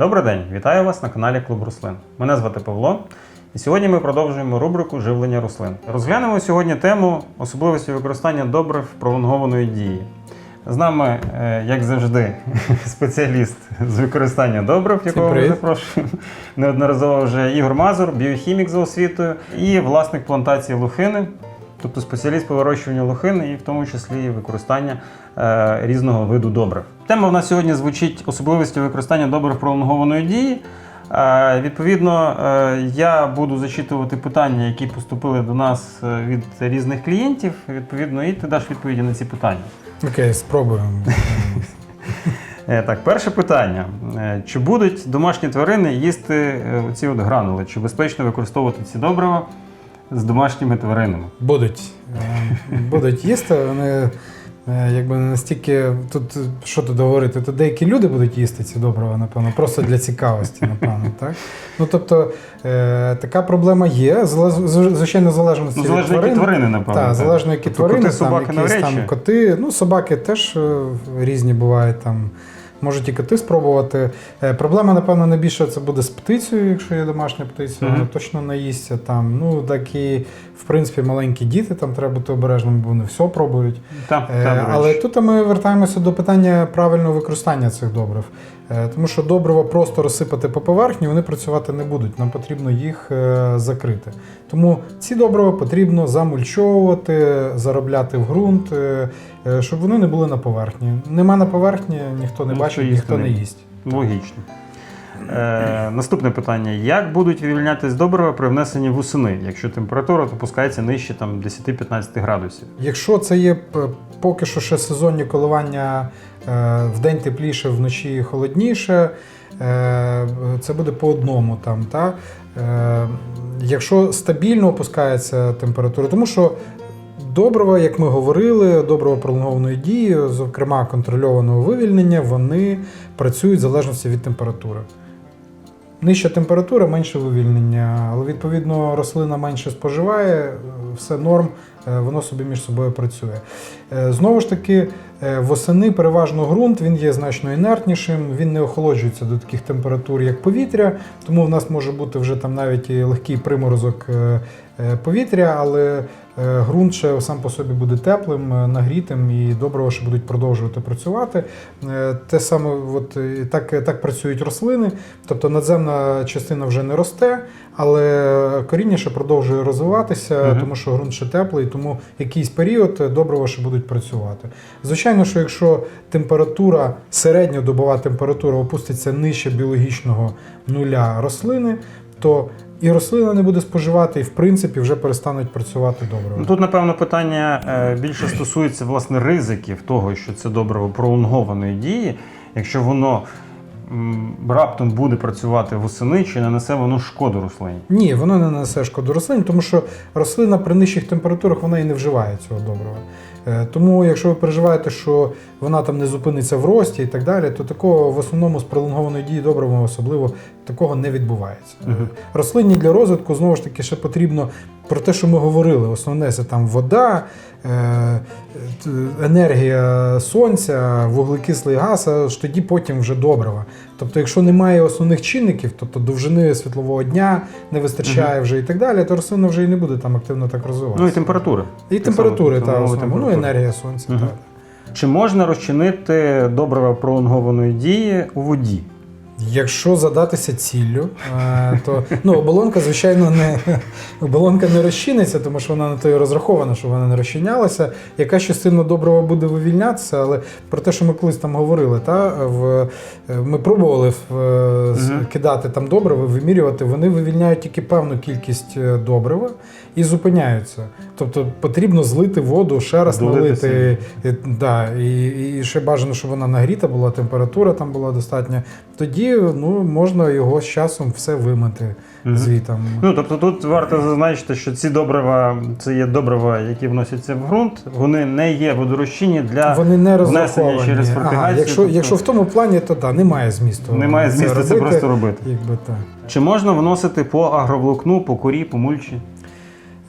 Добрий день, вітаю вас на каналі Клуб Рослин. Мене звати Павло, і сьогодні ми продовжуємо рубрику живлення рослин. Розглянемо сьогодні тему особливості використання добрив пролонгованої дії. З нами, е, як завжди, спеціаліст з використання добрив, якого ми запрошуємо неодноразово вже Ігор Мазур, біохімік за освітою, і власник плантації лохини, тобто спеціаліст по вирощуванню лохини і в тому числі використання е, різного виду добрив. Тема в нас сьогодні звучить особливості використання добрив пролонгованої дії. Е, Відповідно, е, я буду зачитувати питання, які поступили до нас е, від різних клієнтів. Відповідно, і ти даш відповіді на ці питання. Окей, спробуємо. Так, перше питання: чи будуть домашні тварини їсти ці от гранули? Чи безпечно використовувати ці добрива з домашніми тваринами? Будуть. Будуть їсти. Вони якби не настільки. Тут е, що тут говорити? то деякі люди будуть їсти ці добрива, напевно, просто для цікавості, напевно. Так? Ну тобто е, така проблема є. Звичайно, залежно Ну, від залежно, які тварин. тварини, напевно. Так, залежно які Тобто тварини, коти, там, собаки якісь там коти. Ну, собаки теж е, різні бувають там. Можуть і коти спробувати. Е, Проблема, напевно, найбільше це буде з птицею, якщо є домашня птиця, Мгм. вона точно наїсться там. Ну, так і, в принципі, маленькі діти, там треба бути обережними, бо вони все пробують. Там, Е, речі. Але тут ми вертаємося до питання правильного використання цих добрив. Е, Тому що добрива просто розсипати по поверхні, вони працювати не будуть. Нам потрібно їх е, закрити. Тому ці добрива потрібно замульчовувати, заробляти в ґрунт, е, щоб вони не були на поверхні. Нема на поверхні, ніхто не Ну, бачить, ніхто не не їсть. Логічно. Е, наступне питання: як будуть вивільнятись добрива при внесенні восени, якщо температура опускається нижче там, 10-15 градусів? Якщо це є поки що ще сезонні коливання е, вдень тепліше, вночі холодніше, е, це буде по одному там. Та? Е, Якщо стабільно опускається температура, тому що добрива, як ми говорили, добрива пролонгованої дії, зокрема контрольованого вивільнення, вони працюють в залежності від температури. Нижча температура, менше вивільнення, але відповідно рослина менше споживає, все норм, е, воно собі між собою працює. Е, Знову ж таки, е, восени переважно ґрунт, він є значно інертнішим, він не охолоджується до таких температур, як повітря, тому в нас може бути вже там навіть і легкий приморозок повітря, але е, ґрунт ще сам по собі буде теплим, е, нагрітим і доброго ще будуть продовжувати працювати. Е, Те саме, от, е, так, так працюють рослини, тобто надземна частина вже не росте, але коріння ще продовжує розвиватися, Мгм. тому що ґрунт ще теплий, тому якийсь період е, ще будуть працювати. Звичайно, що якщо температура, середньодобова температура опуститься нижче біологічного нуля рослини, то і рослина не буде споживати, і в принципі вже перестануть працювати добре. Ну, Тут, напевно, питання е, більше стосується власне ризиків того, що це добриво пролонгованої дії, якщо воно раптом буде працювати восени, чи нанесе воно шкоду рослині. Ні, воно не нанесе шкоду рослині, тому що рослина при нижчих температурах вона і не вживає цього добрива. Е, Тому, якщо ви переживаєте, що вона там не зупиниться в рості і так далі, то такого в основному з пролонгованої дії добрива особливо такого не відбувається. Мгм. Рослині для розвитку знову ж таки ще потрібно про те, що ми говорили. Основне це там вода, е, енергія сонця, вуглекислий газ, а ж тоді потім вже добрива. Тобто, якщо немає основних чинників, тобто довжини світлового дня не вистачає вже і так далі, то рослина вже і не буде там активно так розвиватися. Ну і температура. І Так температури, само, та основно, ну, температура. Енергія сонця. Мгм. так. Чи можна розчинити добрива пролонгованої дії у воді? Якщо задатися ціллю, е, то ну, оболонка, звичайно, не оболонка не розчиниться, тому що вона на то і розрахована, що вона не розчинялася. Яка частина доброго буде вивільнятися, але про те, що ми колись там говорили, та в е, ми пробували в, Мгм. кидати там добриво, вимірювати, вони вивільняють тільки певну кількість добрива і зупиняються. Тобто потрібно злити воду, ще раз Долити налити. І, да, і, і ще бажано, щоб вона нагріта була, температура там була достатня. Тоді ну, можна його з часом все вимити Мгм. звітом. Ну, тобто тут варто зазначити, що ці добрива це є добрива, які вносяться в ґрунт, вони не є водорозчинні для Вони не внесення через Ага, якщо, тобто якщо в тому плані, то да, немає змісту. немає змісту це робити, просто робити. Якби так. Чи можна вносити по агроволокну, по корі, по мульчі?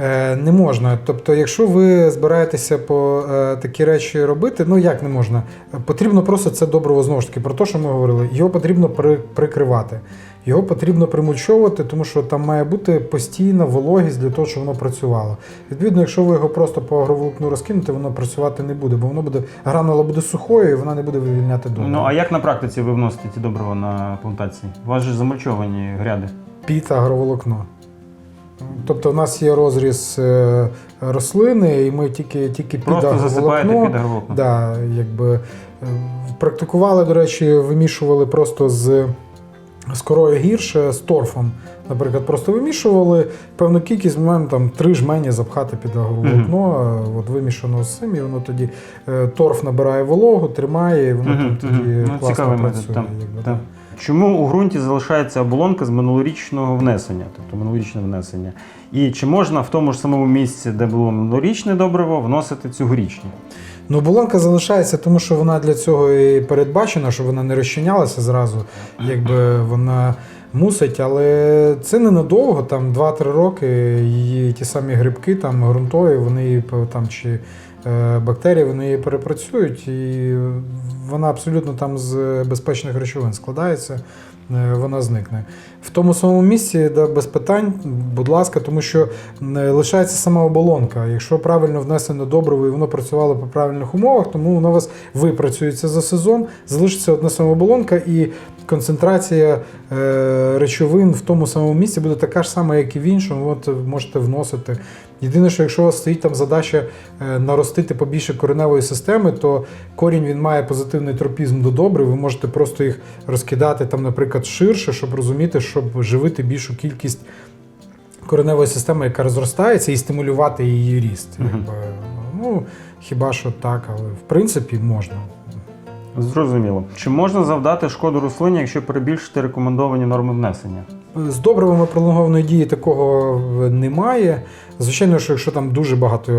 Е, Не можна. Тобто, якщо ви збираєтеся по е, такі речі робити, ну як не можна? Потрібно просто це добриво знову ж таки про те, що ми говорили. Його потрібно при, прикривати. Його потрібно примульчовувати, тому що там має бути постійна вологість для того, щоб воно працювало. Відповідно, якщо ви його просто по агроволокну розкинете, воно працювати не буде, бо воно буде гранула буде сухою і вона не буде вивільняти добриво. Ну а як на практиці ви вносите ці добрива на плантації? У вас же замульчовані гряди. під агроволокно. Тобто в нас є розріз е, рослини, і ми тільки, тільки під Просто засипаєте під агроволокно. Да, якби, е, практикували, до речі, вимішували просто з, з корою гірше, з торфом. Наприклад, просто вимішували певну кількість, маємо там три жмені запхати під агроволокно, е, от вимішано з цим, і воно тоді е, торф набирає вологу, тримає, і воно Мгм, там тоді мгм. Ну, класно метод, працює. там, якби, так. Чому у ґрунті залишається оболонка з минулорічного внесення, тобто минулорічне внесення? І чи можна в тому ж самому місці, де було минулорічне добриво, вносити цьогорічне? Ну, оболонка залишається, тому що вона для цього і передбачена, щоб вона не розчинялася зразу, якби вона мусить, але це ненадовго, там 2-3 роки, її ті самі грибки, там ґрунтові, вони там чи е, бактерії, вони її перепрацюють, і вона абсолютно там з безпечних речовин складається. Е, Вона зникне в тому самому місці, да, без питань, будь ласка, тому що е, лишається сама оболонка. Якщо правильно внесено добриво і воно працювало по правильних умовах, тому воно у вас випрацюється за сезон, залишиться одна сама оболонка, і концентрація е, речовин в тому самому місці буде така ж сама, як і в іншому. От можете вносити. Єдине, що якщо у вас стоїть там задача е, наростити побільше кореневої системи, то корінь він має позитивний тропізм до добрив. Ви можете просто їх розкидати там, наприклад, ширше, щоб розуміти, щоб живити більшу кількість кореневої системи, яка розростається, і стимулювати її ріст. Мгм. Якби, ну, хіба що так, але в принципі можна. Зрозуміло. Чи можна завдати шкоду рослині, якщо перебільшити рекомендовані норми внесення? З добривами пролонгованої дії такого немає. Звичайно, що якщо там дуже багато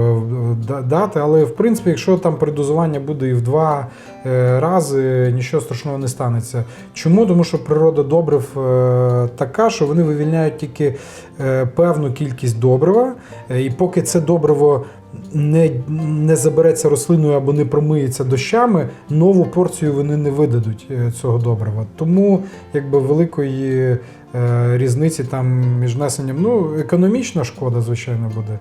е, дати, але в принципі, якщо там передозування буде і в два е, рази, нічого страшного не станеться. Чому? Тому що природа добрив е, така, що вони вивільняють тільки певну кількість добрива, і поки це добриво не, не забереться рослиною або не промиється дощами, нову порцію вони не видадуть е, цього добрива. Тому якби великої е, різниці там між несенням, Ну, економічна шкода, звичайно, буде.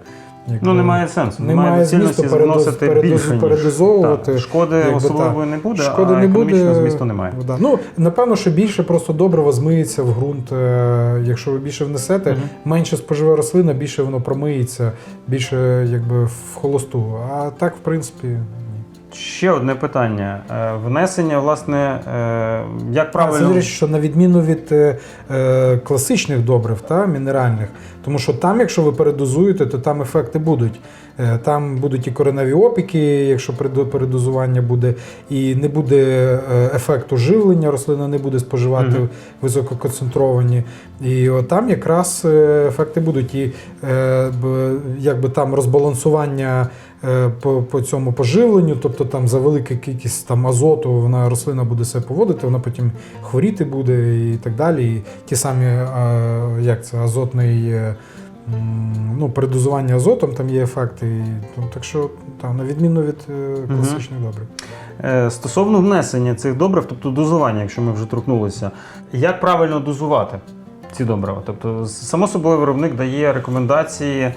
Якби, Ну немає сенсу. Немає немає цільності передоз- передоз- більше, передозовувати, Так, Шкоди якби особливої не буде, Шкоди а не економічного буде. змісту немає. Да. Ну, напевно, що більше просто добрива змиється в ґрунт. е, Якщо ви більше внесете, угу. менше споживе рослина, більше воно промиється, більше якби в холосту. А так, в принципі. Ще одне питання. Е, Внесення, власне, е, як Це, правильно. до речі, що на відміну від е, класичних добрив та мінеральних, тому що там, якщо ви передозуєте, то там ефекти будуть. Там будуть і кореневі опіки, якщо передозування буде, і не буде ефекту живлення, рослина не буде споживати Мгм. висококонцентровані. І от там якраз ефекти будуть. І якби там розбалансування по, по цьому поживленню, тобто там за велика кількість там азоту вона рослина буде себе поводити, вона потім хворіти буде і так далі. І ті самі, е, як це, азотний. е, Ну, передозування азотом там є ефекти. І, ну, так що там, на відміну від е, класичних добрив. Е, Стосовно внесення цих добрив, тобто дозування, якщо ми вже торкнулися, як правильно дозувати ці добрива? Тобто, само собою, виробник дає рекомендації, е,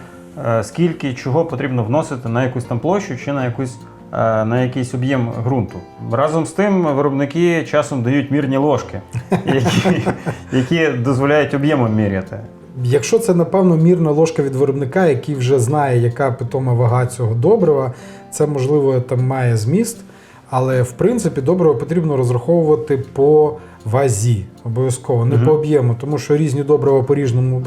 скільки і чого потрібно вносити на якусь там площу чи на якусь. е, На якийсь об'єм ґрунту. Разом з тим, виробники часом дають мірні ложки, які, які дозволяють об'ємом міряти. Якщо це, напевно, мірна ложка від виробника, який вже знає, яка питома вага цього добрива, це можливо там має зміст. Але в принципі добриво потрібно розраховувати по вазі, обов'язково, не Мгм. по об'єму, тому що різні добрива по-різному,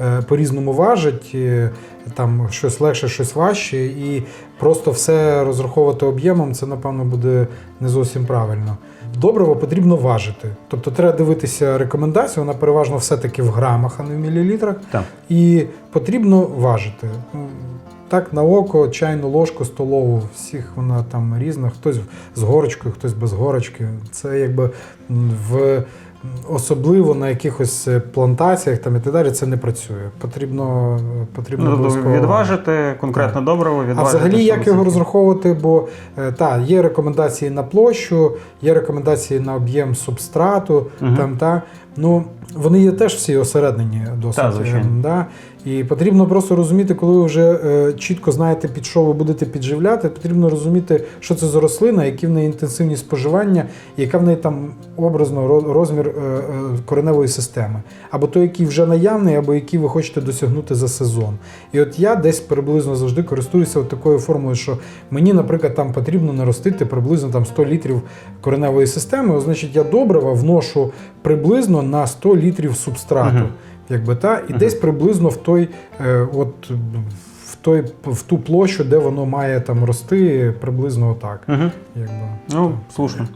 е, по-різному важать, е, там щось легше, щось важче, і просто все розраховувати об'ємом, це, напевно, буде не зовсім правильно. Добриво потрібно важити. Тобто треба дивитися рекомендацію, вона переважно все-таки в грамах, а не в мілілітрах. Так. І потрібно важити. Так, на око, чайну ложку столову, всіх вона там різна, хтось з горочкою, хтось без горочки. Це якби в особливо на якихось е, плантаціях там і так далі це не працює. Потрібно, потрібно Ну, тобто обов'язково- відважити конкретно добриво, а взагалі, як його розраховувати? Бо е, та, є рекомендації на площу, є рекомендації на об'єм субстрату, Мгм. там, та, ну, вони є теж всі осереднені досить. Та, звичайно. е, Да? І потрібно просто розуміти, коли ви вже е, чітко знаєте, під що ви будете підживляти, потрібно розуміти, що це за рослина, які в неї інтенсивні споживання, яка в неї там образно ро- розмір е, е, кореневої системи. Або той, який вже наявний, або який ви хочете досягнути за сезон. І от я десь приблизно завжди користуюся от такою формулою, що мені, наприклад, там потрібно наростити приблизно там 100 літрів кореневої системи. От, значить, я добрива вношу приблизно на 100 літрів субстрату. Мгм. Якби, та, і Мгм. десь приблизно в той, е, от, в, той, в ту площу, де воно має там рости, приблизно отак. Мгм. Якби. Ну, слушно.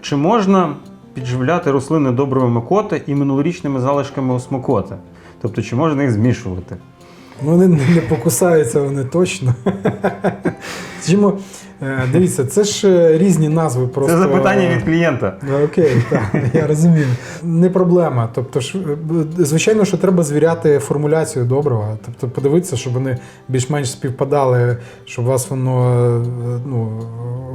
Чи можна підживляти рослини добривими коти і минулорічними залишками осмокоти? Тобто, чи можна їх змішувати? Ну, вони не покусаються вони точно. Скажімо, дивіться, це ж е, різні назви просто. Це запитання від клієнта. Окей, так, я розумію. Не проблема. Тобто, ж, е, звичайно, що треба звіряти формуляцію добрива. Тобто подивитися, щоб вони більш-менш співпадали, щоб у вас воно е, ну,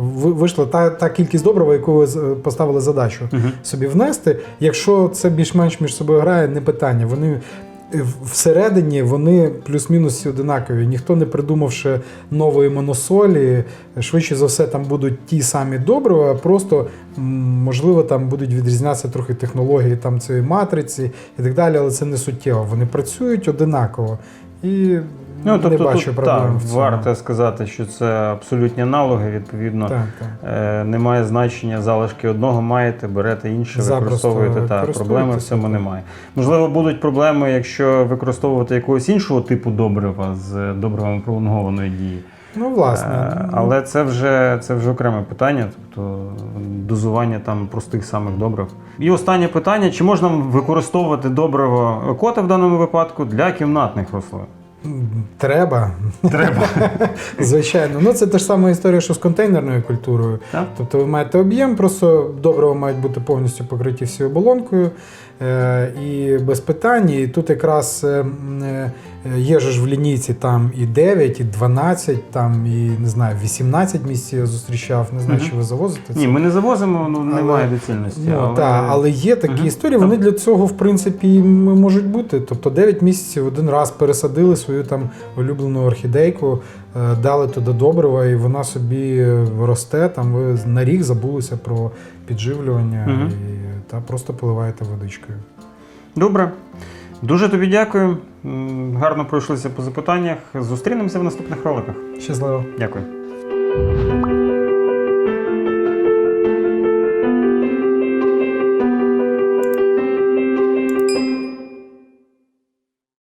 ви- вийшла та, та кількість добрива, яку ви поставили задачу собі внести. Якщо це більш-менш між собою грає, не питання. Вони е, всередині вони плюс-мінус одинакові. Ніхто не придумавши нової моносолі. Швидше за все, там будуть ті самі добрива, просто можливо там будуть відрізнятися трохи технології там цієї матриці і так далі, але це не суттєво. Вони працюють одинаково. І Ну, тобто, не бачу тут, проблем так, в цьому. варто сказати, що це абсолютні аналоги, відповідно. Так, так. Е, немає значення залишки одного маєте, берете інше, Запросто використовуєте. Так, проблеми в цьому немає. Можливо, будуть проблеми, якщо використовувати якогось іншого типу добрива з добривами пролонгованої дії. Ну, власне. Е, Але це вже, це вже окреме питання, тобто дозування там простих самих добрив. І останнє питання: чи можна використовувати добриво кота в даному випадку для кімнатних рослин? Треба. Треба. Звичайно. Ну це та ж сама історія, що з контейнерною культурою. Так? Тобто ви маєте об'єм, просто добрива мають бути повністю покриті всією оболонкою е, і без питань. І тут якраз е, е, є ж в лінійці там і 9, і 12, там і не знаю, 18 місць я зустрічав. Не знаю, Мгм. чи ви завозите це. Ні, ми не завозимо, ну Але- немає доцільності. Ну, але... та, але є такі Мгм. історії, вони для цього, в принципі, можуть бути. Тобто 9 місяців один раз пересадили свою там улюблену орхідейку, е, дали туди добрива, і вона собі е, росте. Там ви на рік забулися про підживлювання угу. і та просто поливаєте водичкою. Добре. Дуже тобі дякую. Гарно пройшлися по запитаннях. Зустрінемося в наступних роликах. Щасливо! Дякую.